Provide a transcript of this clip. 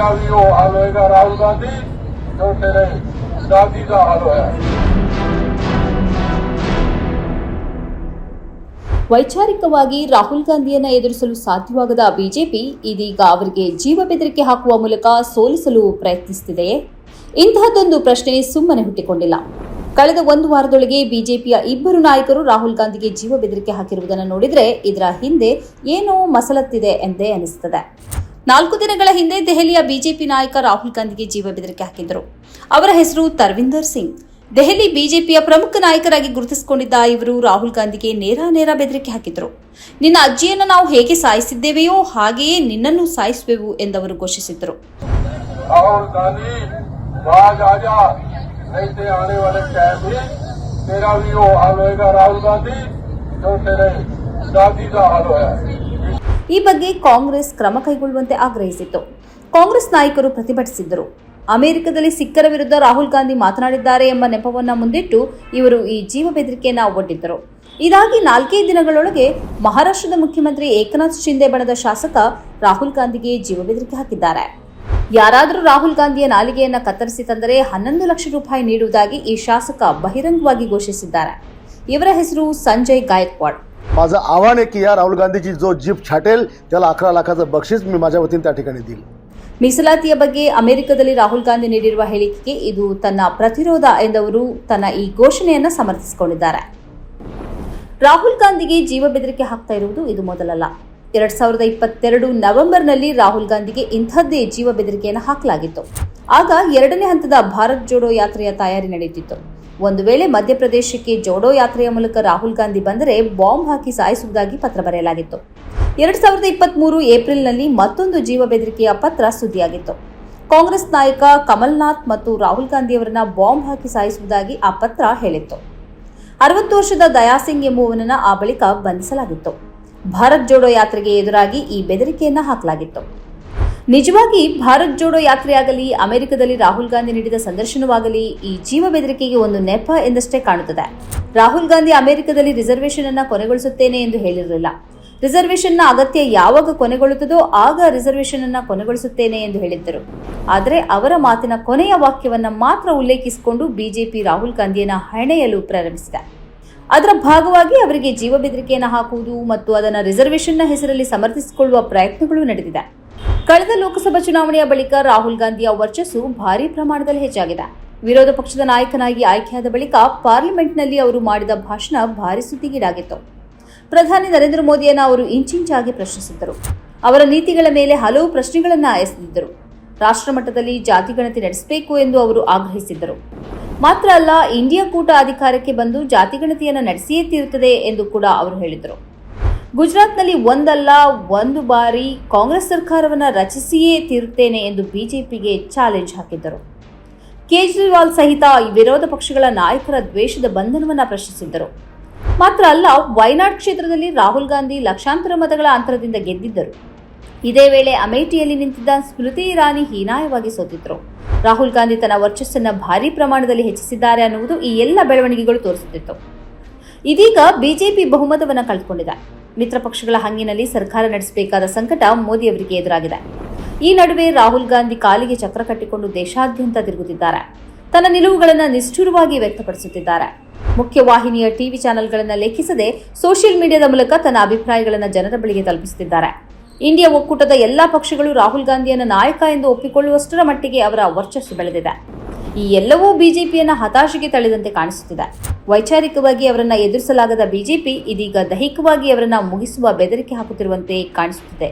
तेरा भी वो हाल होएगा राहुल गांधी जो तेरे दादी का हाल होया ವೈಚಾರಿಕವಾಗಿ ರಾಹುಲ್ ಗಾಂಧಿಯನ್ನ ಎದುರಿಸಲು ಸಾಧ್ಯವಾಗದ ಬಿಜೆಪಿ ಇದೀಗ ಅವರಿಗೆ ಜೀವ ಬೆದರಿಕೆ ಹಾಕುವ ಮೂಲಕ ಸೋಲಿಸಲು ಪ್ರಯತ್ನಿಸುತ್ತಿದೆಯೇ ಇಂತಹದ್ದೊಂದು ಪ್ರಶ್ನೆ ಸುಮ್ಮನೆ ಹುಟ್ಟಿಕೊಂಡಿಲ್ಲ ಕಳೆದ ಒಂದು ವಾರದೊಳಗೆ ಬಿಜೆಪಿಯ ಇಬ್ಬರು ನಾಯಕರು ರಾಹುಲ್ ಗಾಂಧಿಗೆ ಜೀವ ಬೆದರಿಕೆ ಹಾಕಿರುವುದನ್ನು ನೋಡಿದ್ರೆ ಇದರ ಹಿಂದೆ ಏನೋ ಮಸಲತ್ತಿದೆ ಎಂದೇ ಅನಿಸುತ್ತದೆ ನಾಲ್ಕು ದಿನಗಳ ಹಿಂದೆ ದೆಹಲಿಯ ಬಿಜೆಪಿ ನಾಯಕ ರಾಹುಲ್ ಗಾಂಧಿಗೆ ಜೀವ ಬೆದರಿಕೆ ಹಾಕಿದ್ದರು. ಅವರ ಹೆಸರು ತರ್ವಿಂದರ್ ಸಿಂಗ್. ದೆಹಲಿ ಬಿಜೆಪಿಯ ಪ್ರಮುಖ ನಾಯಕರಾಗಿ ಗುರುತಿಸಿಕೊಂಡಿದ್ದ ಇವರು ರಾಹುಲ್ ಗಾಂಧಿಗೆ ನೇರ ನೇರ ಬೆದರಿಕೆ ಹಾಕಿದರು. ನಿನ್ನ ಅಜ್ಜಿಯನ್ನು ನಾವು ಹೇಗೆ ಸಾಯಿಸಿದ್ದೇವೆಯೋ ಹಾಗೆಯೇ ನಿನ್ನನ್ನು ಸಾಯಿಸುವೆವು ಎಂದವರು ಘೋಷಿಸಿದ್ದರು ಈ ಬಗ್ಗೆ ಕಾಂಗ್ರೆಸ್ ಕ್ರಮ ಕೈಗೊಳ್ಳುವಂತೆ ಆಗ್ರಹಿಸಿತ್ತು. ಕಾಂಗ್ರೆಸ್ ನಾಯಕರು ಪ್ರತಿಭಟಿಸಿದ್ದರು. ಅಮೆರಿಕದಲ್ಲಿ ಸಿಖ್ಖರ ವಿರುದ್ಧ ರಾಹುಲ್ ಗಾಂಧಿ ಮಾತನಾಡಿದ್ದಾರೆ ಎಂಬ ನೆಪವನ್ನು ಮುಂದಿಟ್ಟು ಇವರು ಈ ಜೀವ ಬೆದರಿಕೆಯನ್ನು ಒಡ್ಡಿದ್ದರು. ಇದಾಗಿ ನಾಲ್ಕೈದು ದಿನಗಳೊಳಗೆ ಮಹಾರಾಷ್ಟ್ರದ ಮುಖ್ಯಮಂತ್ರಿ ಏಕನಾಥ್ ಶಿಂದೆ ಬಣದ ಶಾಸಕ ರಾಹುಲ್ ಗಾಂಧಿಗೆ ಜೀವ ಬೆದರಿಕೆ ಹಾಕಿದ್ದಾರೆ. ಯಾರಾದರೂ ರಾಹುಲ್ ಗಾಂಧಿಯ ನಾಲಿಗೆಯನ್ನು ಕತ್ತರಿಸಿ ತಂದರೆ ಹನ್ನೊಂದು ಲಕ್ಷ ರೂಪಾಯಿ ನೀಡುವುದಾಗಿ ಈ ಶಾಸಕ ಬಹಿರಂಗವಾಗಿ ಘೋಷಿಸಿದ್ದಾರೆ. ಇವರ ಹೆಸರು ಸಂಜಯ್ ಗಾಯಕ್ವಾಡ್. माझं आव्हान आहे की या राहुल गांधीची जो जीप छाटेल त्याला अकरा लाखाचं बक्षीस मी माझ्या वतीने त्या ठिकाणी देईल ಮೀಸಲಾತಿಯ ಬಗ್ಗೆ ಅಮೆರಿಕದಲ್ಲಿ ರಾಹುಲ್ ಗಾಂಧಿ ನೀಡಿರುವ ಹೇಳಿಕೆಗೆ ಇದು ತನ್ನ ಪ್ರತಿರೋಧ ಎಂದವರು ತನ್ನ ಈ ಘೋಷಣೆಯನ್ನ ಸಮರ್ಥಿಸಿಕೊಂಡಿದ್ದಾರೆ ರಾಹುಲ್ ಗಾಂಧಿಗೆ ಜೀವ ಬೆದರಿಕೆ ಹಾಕ್ತಾ ಇರುವುದು ಇದು ಮೊದಲಲ್ಲ ಎರಡ್ ಸಾವಿರದ ಇಪ್ಪತ್ತೆರಡು ನವೆಂಬರ್ನಲ್ಲಿ ರಾಹುಲ್ ಗಾಂಧಿಗೆ ಇಂಥದ್ದೇ ಜೀವ ಬೆದರಿಕೆಯನ್ನು ಹಾಕಲಾಗಿತ್ತು ಆಗ ಎರಡನೇ ಹಂತದ ಭಾರತ್ ಜೋಡೋ ಯಾತ್ರೆಯ ತಯಾರಿ ನಡೆಯುತ್ತಿತ್ತು ಒಂದು ವೇಳೆ ಮಧ್ಯಪ್ರದೇಶಕ್ಕೆ ಜೋಡೋ ಯಾತ್ರೆಯ ಮೂಲಕ ರಾಹುಲ್ ಗಾಂಧಿ ಬಂದರೆ ಬಾಂಬ್ ಹಾಕಿ ಸಾಯಿಸುವುದಾಗಿ ಪತ್ರ ಬರೆಯಲಾಗಿತ್ತು. ಎರಡ್ ಸಾವಿರದ ಇಪ್ಪತ್ಮೂರು ಏಪ್ರಿಲ್ನಲ್ಲಿ ಮತ್ತೊಂದು ಜೀವ ಬೆದರಿಕೆಯ ಪತ್ರ ಸುದ್ದಿಯಾಗಿತ್ತು. ಕಾಂಗ್ರೆಸ್ ನಾಯಕ ಕಮಲ್ನಾಥ್ ಮತ್ತು ರಾಹುಲ್ ಗಾಂಧಿಯವರನ್ನ ಬಾಂಬ್ ಹಾಕಿ ಸಾಯಿಸುವುದಾಗಿ ಆ ಪತ್ರ ಹೇಳಿತ್ತು. ಅರವತ್ತು ವರ್ಷದ ದಯಾಸಿಂಗ್ ಎಂಬುವನನ್ನ ಆ ಬಳಿಕ ಬಂಧಿಸಲಾಗಿತ್ತು. ಭಾರತ್ ಜೋಡೋ ಯಾತ್ರೆಗೆ ಎದುರಾಗಿ ಈ ಬೆದರಿಕೆಯನ್ನ ಹಾಕಲಾಗಿತ್ತು. ನಿಜವಾಗಿ ಭಾರತ್ ಜೋಡೋ ಯಾತ್ರೆಯಾಗಲಿ, ಅಮೆರಿಕದಲ್ಲಿ ರಾಹುಲ್ ಗಾಂಧಿ ನೀಡಿದ ಸಂದರ್ಶನವಾಗಲಿ, ಈ ಜೀವ ಬೆದರಿಕೆಗೆ ಒಂದು ನೆಪ ಎಂದಷ್ಟೇ ಕಾಣುತ್ತದೆ. ರಾಹುಲ್ ಗಾಂಧಿ ಅಮೆರಿಕದಲ್ಲಿ ರಿಸರ್ವೇಶನ್ ಅನ್ನ ಕೊನೆಗೊಳಿಸುತ್ತೇನೆ ಎಂದು ಹೇಳಿರಲಿಲ್ಲ. ರಿಸರ್ವೇಶನ್ನ ಅಗತ್ಯ ಯಾವಾಗ ಕೊನೆಗೊಳ್ಳುತ್ತದೋ ಆಗ ರಿಸರ್ವೇಶನ್ ಅನ್ನ ಕೊನೆಗೊಳಿಸುತ್ತೇನೆ ಎಂದು ಹೇಳಿದ್ದರು. ಆದರೆ ಅವರ ಮಾತಿನ ಕೊನೆಯ ವಾಕ್ಯವನ್ನ ಮಾತ್ರ ಉಲ್ಲೇಖಿಸಿಕೊಂಡು ಬಿಜೆಪಿ ರಾಹುಲ್ ಗಾಂಧಿಯನ್ನ ಹಣೆಯಲು ಪ್ರಾರಂಭಿಸಿದೆ. ಅದರ ಭಾಗವಾಗಿ ಅವರಿಗೆ ಜೀವ ಬೆದರಿಕೆಯನ್ನು ಹಾಕುವುದು ಮತ್ತು ಅದನ್ನು ರಿಸರ್ವೇಶನ್ನ ಹೆಸರಲ್ಲಿ ಸಮರ್ಥಿಸಿಕೊಳ್ಳುವ ಪ್ರಯತ್ನಗಳು ನಡೆದಿದೆ. ಕಳೆದ ಲೋಕಸಭಾ ಚುನಾವಣೆಯ ಬಳಿಕ ರಾಹುಲ್ ಗಾಂಧಿಯ ವರ್ಚಸ್ಸು ಭಾರೀ ಪ್ರಮಾಣದಲ್ಲಿ ಹೆಚ್ಚಾಗಿದೆ. ವಿರೋಧ ಪಕ್ಷದ ನಾಯಕನಾಗಿ ಆಯ್ಕೆಯಾದ ಬಳಿಕ ಪಾರ್ಲಿಮೆಂಟ್ನಲ್ಲಿ ಅವರು ಮಾಡಿದ ಭಾಷಣ ಭಾರಿ ಸುದ್ದಿಗೀಡಾಗಿತ್ತು. ಪ್ರಧಾನಿ ನರೇಂದ್ರ ಮೋದಿಯನ್ನು ಅವರು ಇಂಚಿಂಚಾಗಿ ಪ್ರಶ್ನಿಸಿದ್ದರು. ಅವರ ನೀತಿಗಳ ಮೇಲೆ ಹಲವು ಪ್ರಶ್ನೆಗಳನ್ನು ಎಸೆದಿದ್ದರು ರಾಷ್ಟ್ರಮಟ್ಟದಲ್ಲಿ ಜಾತಿ ಗಣತಿ ನಡೆಸಬೇಕು ಎಂದು ಅವರು ಆಗ್ರಹಿಸಿದ್ದರು. ಮಾತ್ರ ಅಲ್ಲ, ಇಂಡಿಯಾ ಕೂಟ ಅಧಿಕಾರಕ್ಕೆ ಬಂದು ಜಾತಿ ಗಣತಿಯನ್ನು ನಡೆಸಿಯೇ ತೀರುತ್ತದೆ ಎಂದು ಕೂಡ ಅವರು ಹೇಳಿದರು ಗುಜರಾತ್ನಲ್ಲಿ ಒಂದಲ್ಲ, ಒಂದು ಬಾರಿ ಕಾಂಗ್ರೆಸ್ ಸರ್ಕಾರವನ್ನು ರಚಿಸಿಯೇ ತೀರುತ್ತೇನೆ ಎಂದು ಬಿಜೆಪಿಗೆ ಚಾಲೆಂಜ್ ಹಾಕಿದ್ದರು. ಕೇಜ್ರಿವಾಲ್ ಸಹಿತ ವಿರೋಧ ಪಕ್ಷಗಳ ನಾಯಕರ ದ್ವೇಷದ ಬಂಧನವನ್ನು ಪ್ರಶ್ನಿಸಿದ್ದರು. ಮಾತ್ರ ಅಲ್ಲ ವಯನಾಡ್ ಕ್ಷೇತ್ರದಲ್ಲಿ ರಾಹುಲ್ ಗಾಂಧಿ ಲಕ್ಷಾಂತರ ಮತಗಳ ಅಂತರದಿಂದ ಗೆದ್ದಿದ್ದರು. ಇದೇ ವೇಳೆ ಅಮೇಠಿಯಲ್ಲಿ ನಿಂತಿದ್ದ ಸ್ಮೃತಿ ಇರಾನಿ ಹೀನಾಯವಾಗಿ ಸೋತಿದ್ರು. ರಾಹುಲ್ ಗಾಂಧಿ ತನ್ನ ವರ್ಚಸ್ಸನ್ನು ಭಾರೀ ಪ್ರಮಾಣದಲ್ಲಿ ಹೆಚ್ಚಿಸಿದ್ದಾರೆ ಅನ್ನುವುದು ಈ ಎಲ್ಲ ಬೆಳವಣಿಗೆಗಳು ತೋರಿಸುತ್ತಿತ್ತು. ಇದೀಗ ಬಿಜೆಪಿ ಬಹುಮತವನ್ನು ಕಳೆದುಕೊಂಡಿದೆ. ಮಿತ್ರ ಪಕ್ಷಗಳ ಹಂಗಿನಲ್ಲಿ ಸರ್ಕಾರ ನಡೆಸಬೇಕಾದ ಸಂಕಟ ಮೋದಿ ಅವರಿಗೆ ಎದುರಾಗಿದೆ. ಈ ನಡುವೆ ರಾಹುಲ್ ಗಾಂಧಿ ಕಾಲಿಗೆ ಚಕ್ರ ಕಟ್ಟಿಕೊಂಡು ದೇಶಾದ್ಯಂತ ತಿರುಗುತ್ತಿದ್ದಾರೆ. ತನ್ನ ನಿಲುವುಗಳನ್ನು ನಿಷ್ಠುರವಾಗಿ ವ್ಯಕ್ತಪಡಿಸುತ್ತಿದ್ದಾರೆ. ಮುಖ್ಯವಾಹಿನಿಯ ಟಿವಿ ಚಾನೆಲ್ಗಳನ್ನು ಲೇಖಿಸದೆ ಸೋಷಿಯಲ್ ಮೀಡಿಯಾದ ಮೂಲಕ ತನ್ನ ಅಭಿಪ್ರಾಯಗಳನ್ನು ಜನರ ಬಳಿಗೆ ತಲುಪಿಸುತ್ತಿದ್ದಾರೆ. ಇಂಡಿಯಾ ಒಕ್ಕೂಟದ ಎಲ್ಲಾ ಪಕ್ಷಗಳು ರಾಹುಲ್ ಗಾಂಧಿಯನ್ನು ನಾಯಕ ಎಂದು ಒಪ್ಪಿಕೊಳ್ಳುವಷ್ಟರ ಮಟ್ಟಿಗೆ ಅವರ ವರ್ಚಸ್ಸು ಬೆಳೆದಿದೆ. ಈ ಎಲ್ಲವೂ ಬಿಜೆಪಿಯನ್ನ ಹತಾಶೆಗೆ ತಳೆದಂತೆ ಕಾಣಿಸುತ್ತಿದೆ. ವೈಚಾರಿಕವಾಗಿ ಅವರನ್ನ ಎದುರಿಸಲಾಗದ ಬಿಜೆಪಿ ಇದೀಗ ದೈಹಿಕವಾಗಿ ಅವರನ್ನ ಮುಗಿಸುವ ಬೆದರಿಕೆ ಹಾಕುತ್ತಿರುವಂತೆ ಕಾಣಿಸುತ್ತಿದೆ.